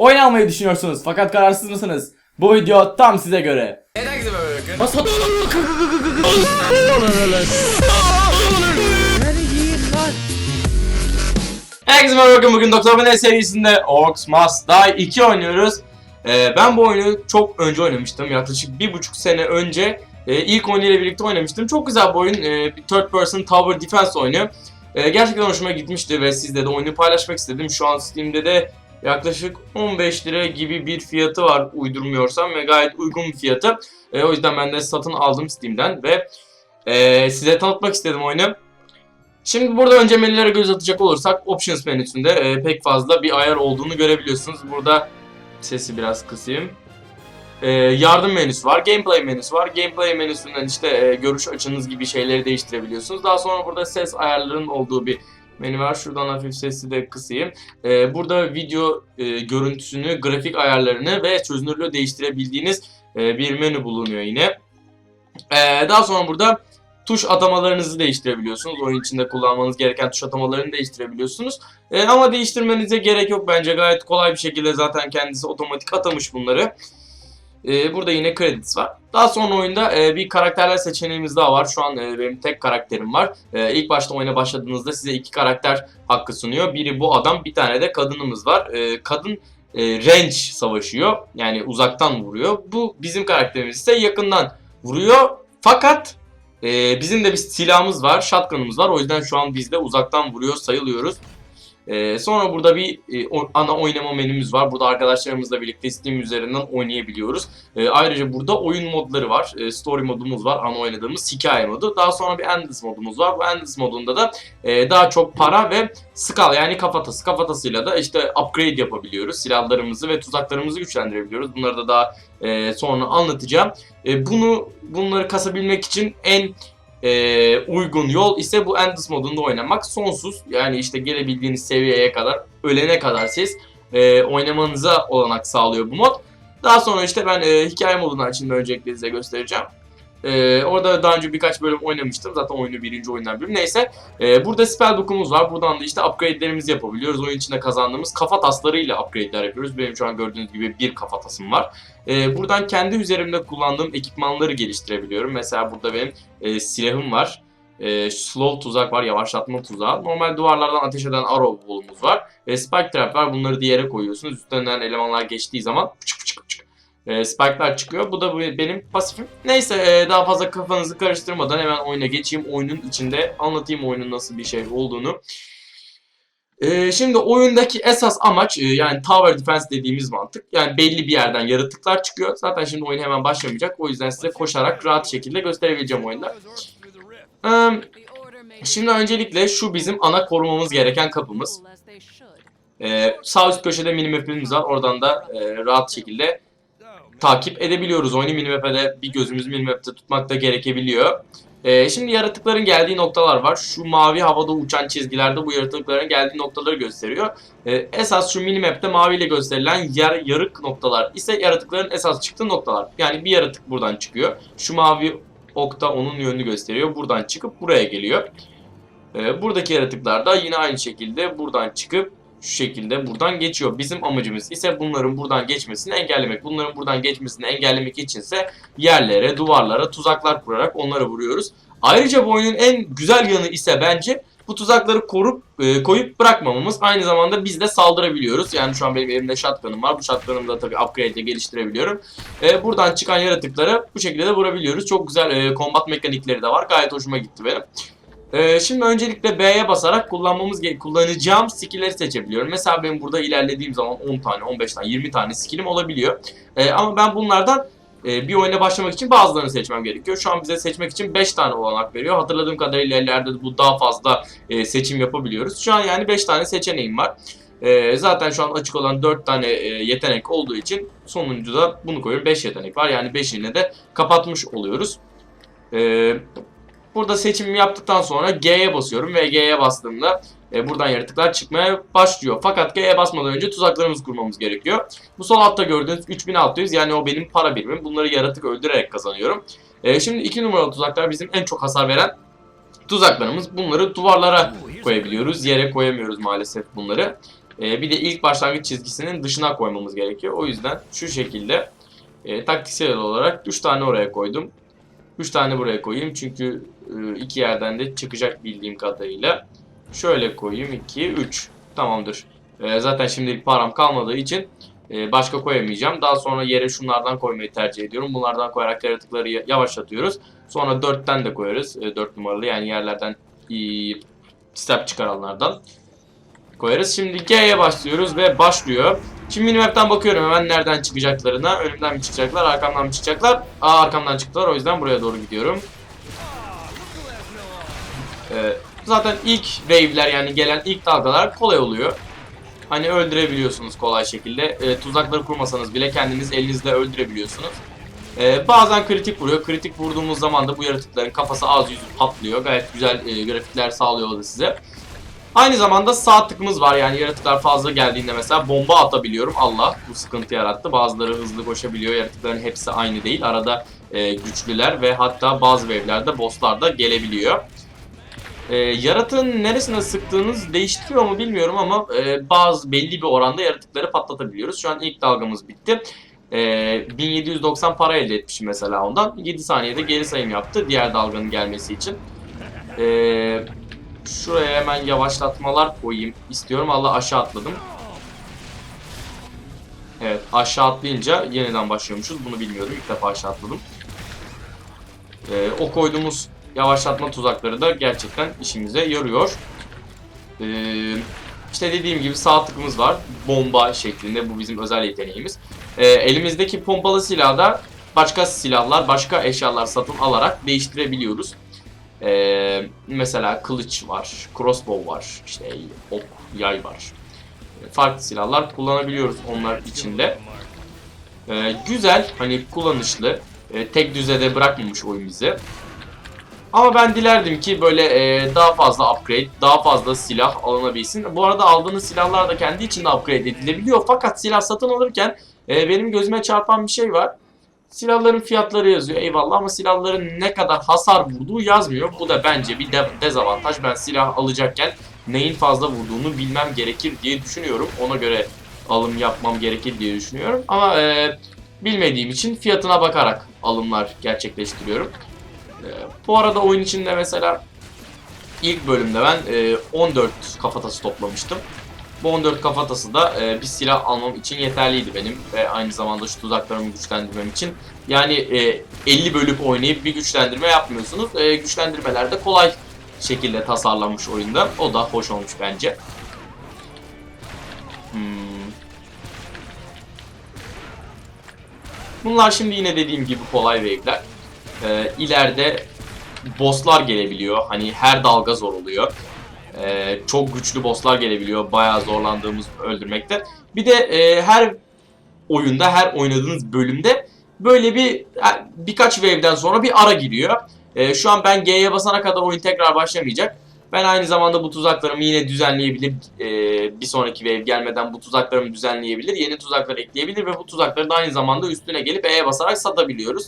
Oynamayı düşünüyorsunuz fakat kararsız mısınız? Bu video tam size göre. Herkese böyle bakın. Herkese merhaba bakın bugün Doktor Bene serisinde Orcs Must Die 2 oynuyoruz. Ee, ben bu oyunu çok önce oynamıştım. Yaklaşık bir buçuk sene önce e, ilk oyunuyla birlikte oynamıştım. Çok güzel bir oyun. E, third person tower defense oyunu. E, gerçekten hoşuma gitmişti ve sizle de oyunu paylaşmak istedim. Şu an Steam'de de yaklaşık 15 lira gibi bir fiyatı var uydurmuyorsam ve gayet uygun bir fiyatı. E, o yüzden ben de satın aldım Steam'den ve e, size tanıtmak istedim oyunu. Şimdi burada önce menülere göz atacak olursak Options menüsünde e, pek fazla bir ayar olduğunu görebiliyorsunuz. Burada sesi biraz kısayım. E, yardım menüsü var, gameplay menüsü var. Gameplay menüsünden işte e, görüş açınız gibi şeyleri değiştirebiliyorsunuz. Daha sonra burada ses ayarlarının olduğu bir menü var. Şuradan hafif sesi de kısayım. E, burada video e, görüntüsünü, grafik ayarlarını ve çözünürlüğü değiştirebildiğiniz e, bir menü bulunuyor yine. E, daha sonra burada tuş atamalarınızı değiştirebiliyorsunuz. Oyun içinde kullanmanız gereken tuş atamalarını değiştirebiliyorsunuz. E, ama değiştirmenize gerek yok bence. Gayet kolay bir şekilde zaten kendisi otomatik atamış bunları. E, burada yine credits var. Daha sonra oyunda e, bir karakterler seçeneğimiz daha var. Şu an e, benim tek karakterim var. E, ilk başta oyuna başladığınızda size iki karakter hakkı sunuyor. Biri bu adam, bir tane de kadınımız var. E, kadın e, range savaşıyor. Yani uzaktan vuruyor. Bu bizim karakterimiz ise yakından vuruyor. Fakat ee, bizim de bir silahımız var, shotgun'ımız var. O yüzden şu an biz de uzaktan vuruyor sayılıyoruz. Ee, sonra burada bir e, ana oynama menümüz var. Burada arkadaşlarımızla birlikte Steam üzerinden oynayabiliyoruz. Ee, ayrıca burada oyun modları var. Ee, story modumuz var, ana oynadığımız hikaye modu. Daha sonra bir Endless modumuz var. Bu Endless modunda da e, daha çok para ve skal yani kafatası. Kafatasıyla da işte upgrade yapabiliyoruz. Silahlarımızı ve tuzaklarımızı güçlendirebiliyoruz. Bunları da daha e, sonra anlatacağım. Bunu bunları kasabilmek için en e, uygun yol ise bu Endless modunda oynamak. Sonsuz yani işte gelebildiğiniz seviyeye kadar ölene kadar siz e, oynamanıza olanak sağlıyor bu mod. Daha sonra işte ben e, hikaye modunu açayım öncelikle size göstereceğim. E, orada daha önce birkaç bölüm oynamıştım. Zaten oyunu birinci oyundan biri. Neyse. E, burada spellbook'umuz var. Buradan da işte upgrade'lerimizi yapabiliyoruz. Oyun içinde kazandığımız kafa taslarıyla upgrade'ler yapıyoruz. Benim şu an gördüğünüz gibi bir kafa tasım var. E, buradan kendi üzerimde kullandığım ekipmanları geliştirebiliyorum. Mesela burada benim e, silahım var. E, slow tuzak var, yavaşlatma tuzağı. Normal duvarlardan ateş eden arrow ball'umuz var. E, spike trap var. Bunları diğere koyuyorsunuz. Üstlerinden elemanlar geçtiği zaman pıçık pıçık pıçık e, spike'lar çıkıyor. Bu da benim pasifim. Neyse e, daha fazla kafanızı karıştırmadan hemen oyuna geçeyim. Oyunun içinde anlatayım oyunun nasıl bir şey olduğunu. E, şimdi oyundaki esas amaç e, yani tower defense dediğimiz mantık. Yani belli bir yerden yaratıklar çıkıyor. Zaten şimdi oyun hemen başlamayacak. O yüzden size koşarak rahat şekilde gösterebileceğim oyunda. Eee, Şimdi öncelikle şu bizim ana korumamız gereken kapımız. Ee, sağ üst köşede minimap'imiz var. Oradan da e, rahat şekilde takip edebiliyoruz. Oyunu minimap'e bir gözümüzü minimap'te tutmak da gerekebiliyor. Ee, şimdi yaratıkların geldiği noktalar var. Şu mavi havada uçan çizgilerde bu yaratıkların geldiği noktaları gösteriyor. Ee, esas şu minimap'te maviyle gösterilen yer yarık noktalar ise yaratıkların esas çıktığı noktalar. Yani bir yaratık buradan çıkıyor. Şu mavi okta onun yönünü gösteriyor. Buradan çıkıp buraya geliyor. Ee, buradaki yaratıklar da yine aynı şekilde buradan çıkıp şu şekilde buradan geçiyor. Bizim amacımız ise bunların buradan geçmesini engellemek. Bunların buradan geçmesini engellemek içinse yerlere, duvarlara tuzaklar kurarak onları vuruyoruz. Ayrıca bu oyunun en güzel yanı ise bence bu tuzakları korup e, koyup bırakmamamız. Aynı zamanda biz de saldırabiliyoruz. Yani şu an benim elimde shotgun'ım var. Bu shotgun'ımı da tabii upgrade ile geliştirebiliyorum. E, buradan çıkan yaratıkları bu şekilde de vurabiliyoruz. Çok güzel e, combat mekanikleri de var. Gayet hoşuma gitti benim. Ee, şimdi öncelikle B'ye basarak kullanmamız kullanacağım skill'leri seçebiliyorum. Mesela benim burada ilerlediğim zaman 10 tane, 15 tane, 20 tane skill'im olabiliyor. Ee, ama ben bunlardan e, bir oyuna başlamak için bazılarını seçmem gerekiyor. Şu an bize seçmek için 5 tane olanak veriyor. Hatırladığım kadarıyla ileride bu daha fazla e, seçim yapabiliyoruz. Şu an yani 5 tane seçeneğim var. E, zaten şu an açık olan 4 tane e, yetenek olduğu için sonuncuda bunu koyuyorum. 5 yetenek var. Yani 5'ini de kapatmış oluyoruz. Eee Burada seçimimi yaptıktan sonra G'ye basıyorum ve G'ye bastığımda e, buradan yaratıklar çıkmaya başlıyor. Fakat G'ye basmadan önce tuzaklarımızı kurmamız gerekiyor. Bu sol altta gördüğünüz 3600 yani o benim para birimim. Bunları yaratık öldürerek kazanıyorum. E, şimdi 2 numaralı tuzaklar bizim en çok hasar veren tuzaklarımız. Bunları duvarlara koyabiliyoruz. Yere koyamıyoruz maalesef bunları. E, bir de ilk başlangıç çizgisinin dışına koymamız gerekiyor. O yüzden şu şekilde e, taktiksel olarak 3 tane oraya koydum. 3 tane buraya koyayım çünkü iki yerden de çıkacak bildiğim kadarıyla. Şöyle koyayım 2 3. Tamamdır. E, zaten şimdilik param kalmadığı için e, başka koyamayacağım. Daha sonra yere şunlardan koymayı tercih ediyorum. Bunlardan koyarak yaratıkları ya- yavaşlatıyoruz. Sonra 4'ten de koyarız. E, 4 numaralı yani yerlerden e, step çıkaranlardan koyarız. Şimdi G'ye başlıyoruz ve başlıyor. Şimdi minimap'ten bakıyorum hemen nereden çıkacaklarına. Önümden mi çıkacaklar, arkamdan mı çıkacaklar? Aa arkamdan çıktılar o yüzden buraya doğru gidiyorum. Ee, zaten ilk wave'ler yani gelen ilk dalgalar kolay oluyor. Hani öldürebiliyorsunuz kolay şekilde. Ee, tuzakları kurmasanız bile kendiniz elinizle öldürebiliyorsunuz. Ee, bazen kritik vuruyor. Kritik vurduğumuz zaman da bu yaratıkların kafası az yüzü patlıyor. Gayet güzel e, grafikler sağlıyor da size. Aynı zamanda sağ tıkımız var yani yaratıklar fazla geldiğinde mesela bomba atabiliyorum. Allah bu sıkıntı yarattı. Bazıları hızlı koşabiliyor. Yaratıkların hepsi aynı değil. Arada e, güçlüler ve hatta bazı wave'lerde bosslar da gelebiliyor. E, yaratığın neresine sıktığınız değiştiriyor mu bilmiyorum ama e, bazı belli bir oranda yaratıkları patlatabiliyoruz. Şu an ilk dalgamız bitti. E, 1790 para elde etmişim mesela ondan. 7 saniyede geri sayım yaptı diğer dalganın gelmesi için. Eee Şuraya hemen yavaşlatmalar koyayım istiyorum. Allah aşağı atladım. Evet aşağı atlayınca yeniden başlıyormuşuz. Bunu bilmiyordum. İlk defa aşağı atladım. Ee, o koyduğumuz yavaşlatma tuzakları da gerçekten işimize yarıyor. Ee, işte dediğim gibi sağ tıkımız var. Bomba şeklinde. Bu bizim özel yeteneğimiz. Ee, elimizdeki pompalı silahı da başka silahlar, başka eşyalar satın alarak değiştirebiliyoruz. Ee, mesela kılıç var, crossbow var, işte ok, yay var. Farklı silahlar kullanabiliyoruz onlar içinde. Ee, güzel, hani kullanışlı. Ee, tek düzede bırakmamış oyun bizi. Ama ben dilerdim ki böyle e, daha fazla upgrade, daha fazla silah alınabilsin. Bu arada aldığınız silahlar da kendi içinde upgrade edilebiliyor. Fakat silah satın alırken e, benim gözüme çarpan bir şey var. Silahların fiyatları yazıyor eyvallah ama silahların ne kadar hasar vurduğu yazmıyor. Bu da bence bir de dezavantaj. Ben silah alacakken neyin fazla vurduğunu bilmem gerekir diye düşünüyorum. Ona göre alım yapmam gerekir diye düşünüyorum. Ama e, bilmediğim için fiyatına bakarak alımlar gerçekleştiriyorum. E, bu arada oyun içinde mesela ilk bölümde ben e, 14 kafatası toplamıştım. Bu 14 kafatası da e, bir silah almam için yeterliydi benim ve aynı zamanda şu tuzaklarımı güçlendirmem için. Yani e, 50 bölüp oynayıp bir güçlendirme yapmıyorsunuz. E, güçlendirmeler de kolay şekilde tasarlanmış oyunda. O da hoş olmuş bence. Hmm. Bunlar şimdi yine dediğim gibi kolay wave'ler. E, ileride bosslar gelebiliyor. Hani her dalga zor oluyor. Ee, çok güçlü bosslar gelebiliyor. Bayağı zorlandığımız öldürmekte. Bir de e, her oyunda, her oynadığınız bölümde böyle bir birkaç wave'den sonra bir ara giriyor. E, şu an ben G'ye basana kadar oyun tekrar başlamayacak. Ben aynı zamanda bu tuzaklarımı yine düzenleyebilir. E, bir sonraki wave gelmeden bu tuzaklarımı düzenleyebilir. Yeni tuzaklar ekleyebilir ve bu tuzakları da aynı zamanda üstüne gelip E'ye basarak satabiliyoruz.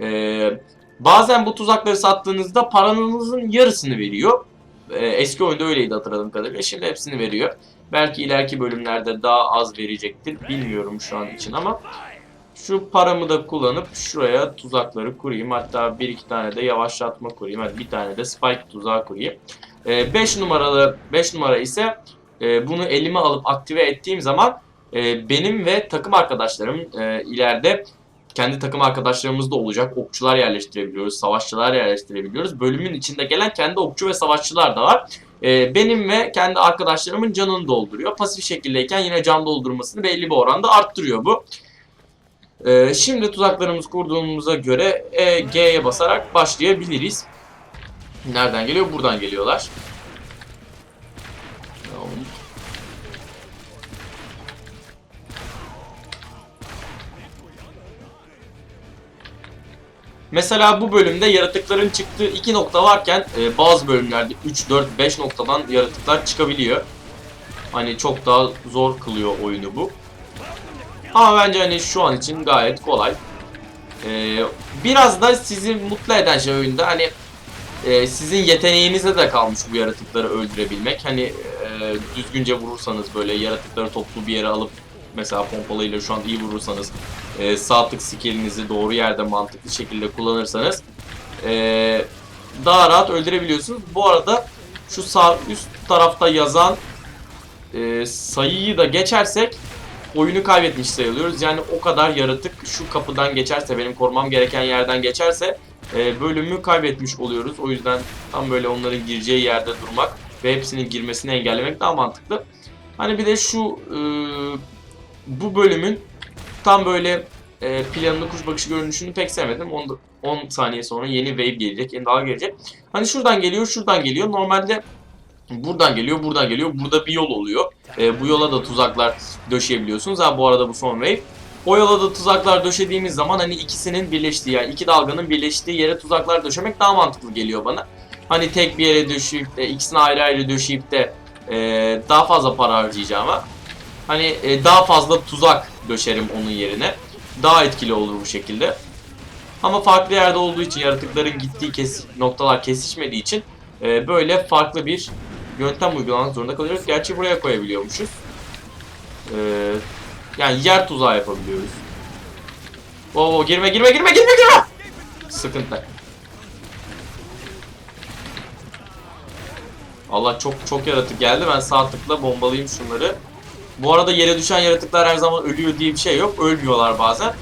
E, bazen bu tuzakları sattığınızda paranızın yarısını veriyor. Ee, eski oyunda öyleydi hatırladığım kadarıyla. Şimdi hepsini veriyor. Belki ileriki bölümlerde daha az verecektir. Bilmiyorum şu an için ama şu paramı da kullanıp şuraya tuzakları kurayım. Hatta bir iki tane de yavaşlatma kurayım. Hadi bir tane de spike tuzağı kurayım. 5 numaralı 5 numara ise e, bunu elime alıp aktive ettiğim zaman e, benim ve takım arkadaşlarım e, ileride kendi takım arkadaşlarımız da olacak. Okçular yerleştirebiliyoruz, savaşçılar yerleştirebiliyoruz. Bölümün içinde gelen kendi okçu ve savaşçılar da var. Ee, benim ve kendi arkadaşlarımın canını dolduruyor. Pasif şekildeyken yine can doldurmasını belli bir oranda arttırıyor bu. Ee, şimdi tuzaklarımızı kurduğumuza göre E, G'ye basarak başlayabiliriz. Nereden geliyor? Buradan geliyorlar. Mesela bu bölümde yaratıkların çıktığı iki nokta varken e, bazı bölümlerde 3, 4, 5 noktadan yaratıklar çıkabiliyor. Hani çok daha zor kılıyor oyunu bu. Ama bence hani şu an için gayet kolay. E, biraz da sizi mutlu eden şey oyunda hani e, sizin yeteneğinize de kalmış bu yaratıkları öldürebilmek. Hani e, düzgünce vurursanız böyle yaratıkları toplu bir yere alıp mesela pompalıyla şu an iyi vurursanız e, sağ skillinizi doğru yerde mantıklı şekilde kullanırsanız e, daha rahat öldürebiliyorsunuz. Bu arada şu sağ üst tarafta yazan e, sayıyı da geçersek oyunu kaybetmiş sayılıyoruz. Yani o kadar yaratık şu kapıdan geçerse benim korumam gereken yerden geçerse e, bölümü kaybetmiş oluyoruz. O yüzden tam böyle onların gireceği yerde durmak ve hepsinin girmesini engellemek daha mantıklı. Hani bir de şu e, bu bölümün tam böyle e, planlı kuş bakışı görünüşünü pek sevmedim. 10, 10 saniye sonra yeni wave gelecek, yeni dalga gelecek. Hani şuradan geliyor, şuradan geliyor. Normalde buradan geliyor, buradan geliyor. Burada bir yol oluyor. E, bu yola da tuzaklar döşeyebiliyorsunuz. Ha bu arada bu son wave. O yola da tuzaklar döşediğimiz zaman hani ikisinin birleştiği yani iki dalganın birleştiği yere tuzaklar döşemek daha mantıklı geliyor bana. Hani tek bir yere döşeyip de ikisini ayrı ayrı döşeyip de e, daha fazla para harcayacağıma hani e, daha fazla tuzak döşerim onun yerine. Daha etkili olur bu şekilde. Ama farklı yerde olduğu için yaratıkların gittiği kes noktalar kesişmediği için e, böyle farklı bir yöntem uygulamak zorunda kalıyoruz. Gerçi buraya koyabiliyormuşuz. E, yani yer tuzağı yapabiliyoruz. Oo girme girme girme girme girme. Sıkıntı. Allah çok çok yaratık geldi. Ben sağ tıkla bombalayayım şunları. Bu arada yere düşen yaratıklar her zaman ölüyor diye bir şey yok. Ölmüyorlar bazen.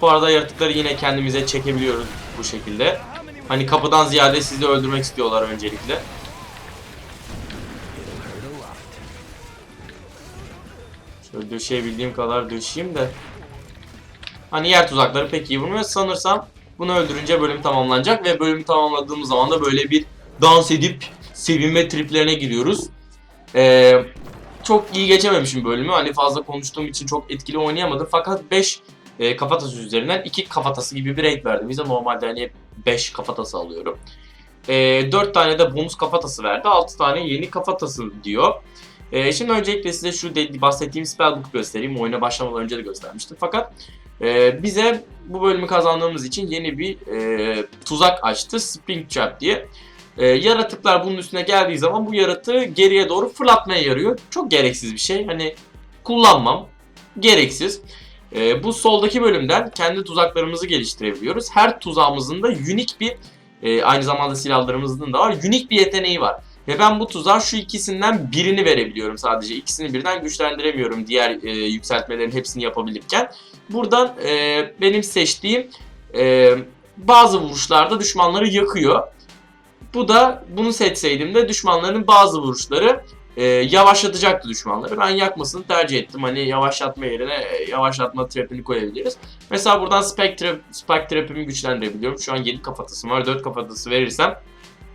Bu arada yaratıkları yine kendimize çekebiliyoruz bu şekilde. Hani kapıdan ziyade sizi öldürmek istiyorlar öncelikle. Şöyle döşeyebildiğim kadar döşeyeyim de. Hani yer tuzakları pek iyi vurmuyor. Sanırsam bunu öldürünce bölüm tamamlanacak ve bölümü tamamladığımız zaman da böyle bir dans edip sevinme triplerine giriyoruz. Ee, çok iyi geçememişim bölümü. Hani fazla konuştuğum için çok etkili oynayamadım. Fakat 5 e, kafatası üzerinden 2 kafatası gibi bir rate verdi. Bize normalde hani 5 kafatası alıyorum. E, 4 tane de bonus kafatası verdi. 6 tane yeni kafatası diyor. E, şimdi öncelikle size şu de, bahsettiğim spellbook göstereyim. Oyuna başlamadan önce de göstermiştim. Fakat e, bize bu bölümü kazandığımız için yeni bir e, tuzak açtı. Spring Trap diye. E, yaratıklar bunun üstüne geldiği zaman bu yaratığı geriye doğru fırlatmaya yarıyor. Çok gereksiz bir şey. Hani kullanmam. Gereksiz. E, bu soldaki bölümden kendi tuzaklarımızı geliştirebiliyoruz. Her tuzağımızın da unik bir e, aynı zamanda silahlarımızın da var. Unik bir yeteneği var. Ve ben bu tuzağa şu ikisinden birini verebiliyorum sadece. İkisini birden güçlendiremiyorum diğer e, yükseltmelerin hepsini yapabilirken. Buradan e, benim seçtiğim e, bazı vuruşlarda düşmanları yakıyor. Bu da bunu seçseydim de düşmanların bazı vuruşları e, yavaşlatacaktı düşmanları. Ben yakmasını tercih ettim. Hani yavaşlatma yerine e, yavaşlatma trap'ini koyabiliriz. Mesela buradan spike, trap, spike trap'imi güçlendirebiliyorum. Şu an 7 kafatası var. 4 kafatası verirsem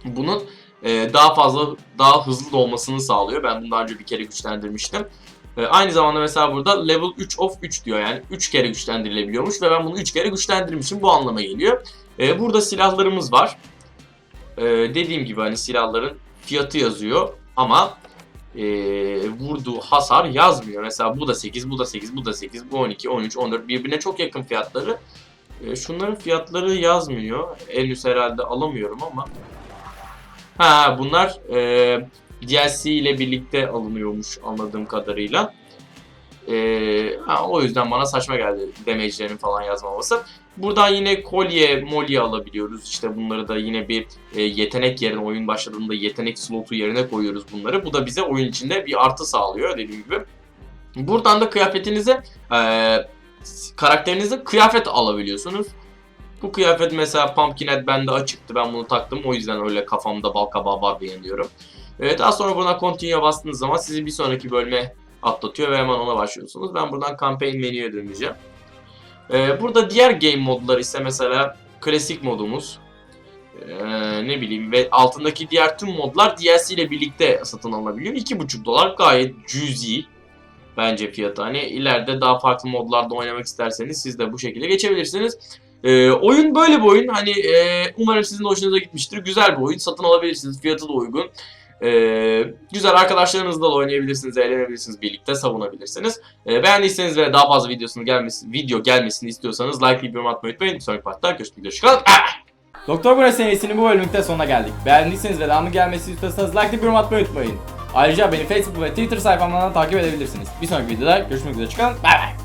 bunun e, daha fazla, daha hızlı dolmasını sağlıyor. Ben bunu daha önce bir kere güçlendirmiştim. E, aynı zamanda mesela burada level 3 of 3 diyor. Yani 3 kere güçlendirilebiliyormuş ve ben bunu 3 kere güçlendirmişim. Bu anlama geliyor. E, burada silahlarımız var. E, dediğim gibi hani silahların fiyatı yazıyor ama e, vurduğu hasar yazmıyor. Mesela bu da 8, bu da 8, bu da 8, bu 12, 13, 14 birbirine çok yakın fiyatları. E, şunların fiyatları yazmıyor. En üst herhalde alamıyorum ama. Ha bunlar e, DLC ile birlikte alınıyormuş anladığım kadarıyla. E, ha, o yüzden bana saçma geldi damage'lerin falan yazmaması. Buradan yine kolye, molye alabiliyoruz. İşte bunları da yine bir e, yetenek yerine, oyun başladığında yetenek slotu yerine koyuyoruz bunları. Bu da bize oyun içinde bir artı sağlıyor dediğim gibi. Buradan da kıyafetinize, e, karakterinize kıyafet alabiliyorsunuz. Bu kıyafet mesela Pumpkinhead bende açıktı. Ben bunu taktım. O yüzden öyle kafamda bal kabağı var beğeniyorum. Evet, daha sonra buna Continue'ya bastığınız zaman sizi bir sonraki bölüme atlatıyor ve hemen ona başlıyorsunuz. Ben buradan Campaign menüye döneceğim. Ee, burada diğer game modları ise mesela klasik modumuz. Ee, ne bileyim ve altındaki diğer tüm modlar DLC ile birlikte satın alınabiliyor. 2,5 dolar gayet cüzi bence fiyatı. Hani ileride daha farklı modlarda oynamak isterseniz siz de bu şekilde geçebilirsiniz. Ee, oyun böyle bir oyun. Hani e, umarım sizin de hoşunuza gitmiştir. Güzel bir oyun. Satın alabilirsiniz. Fiyatı da uygun. Ee, güzel arkadaşlarınızla da oynayabilirsiniz, eğlenebilirsiniz, birlikte savunabilirsiniz. Ee, beğendiyseniz ve daha fazla videosunu gelmesi, video gelmesini istiyorsanız like, yorum atmayı unutmayın. Bir sonraki partta görüşmek üzere. Doktor Bora serisinin bu bölümünde sonuna geldik. Beğendiyseniz ve devamlı gelmesi istiyorsanız like yorum atmayı unutmayın. Ayrıca beni Facebook ve Twitter sayfamdan da takip edebilirsiniz. Bir sonraki videoda görüşmek üzere çıkalım. Bay bay.